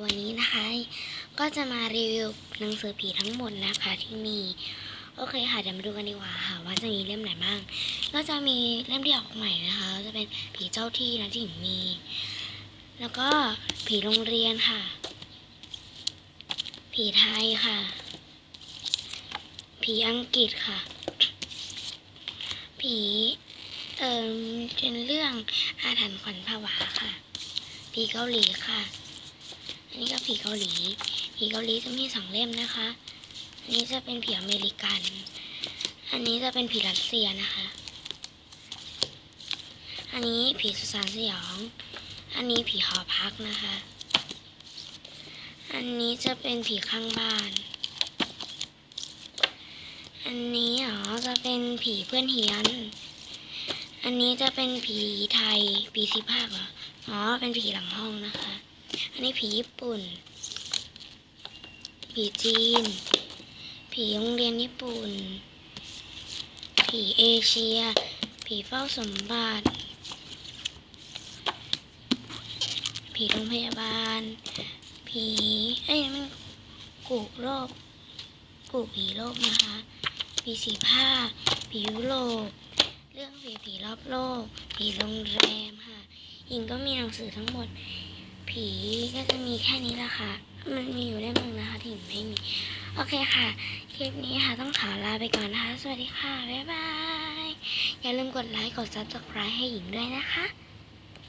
วันนี้นะคะ ก็จะมารีวิวหนังสือผีทั้งหมดนะคะที่มี โอเคค่ะเดี๋ยวมาดูกันดีกว่าค่ะ ว่าจะมีเล่มไหนบ้าง ก็จะมีเล่มที่ออกใหม่นะคะ จะเป็นผีเจ้าที่นะที่หญิงมี แล้วก็ผีโรงเรียนค่ะ ผีไทยค่ะ ผีอังกฤษค่ะ ผีเอ่อเป็นเรื่องอาถรรพ์ขวัญผวาค่ะ ผีเกาหลีค่ะ อันนี้ก็ผีเกาหลี ผีเกาหลีจะมีสองเล่มนะคะ อันนี้จะเป็นผีอเมริกัน อันนี้จะเป็นผีรัสเซียนะคะ อันนี้ผีสุสานสยอง อันนี้ผีหอพักนะคะ อันนี้จะเป็นผีข้างบ้าน อันนี้อ๋อจะเป็นผีเพื่อนเฮียน อันนี้จะเป็นผีไทย ผีสีภาคเหรอ อ๋อ เป็นผีหลังห้องนะคะ อันนี้ผีญี่ปุ่น ผีจีน ผีโรงเรียนญี่ปุ่น ผีเอเชีย ผีเฝ้าสมบัติ ผีโรงพยาบาล ผีเอ้ยมันกูโรคกูผีโลกนะคะ ผีสีผ้า ผียุโรปเรื่องผีผีรอบโลก ผีโรงแรมค่ะหญิงก็มีหนังสือทั้งหมด ผีก็จะมีแค่นี้ละค่ะ มันมีอยู่เล่มหนึงนะคะที่ไม่มี โอเคค่ะ คลิปนี้ค่ะต้องขอลาไปก่อนนะคะ สวัสดีค่ะ บ๊ายบาย อย่าลืมกดไลค์ กด subscribe ให้หญิงด้วยนะคะ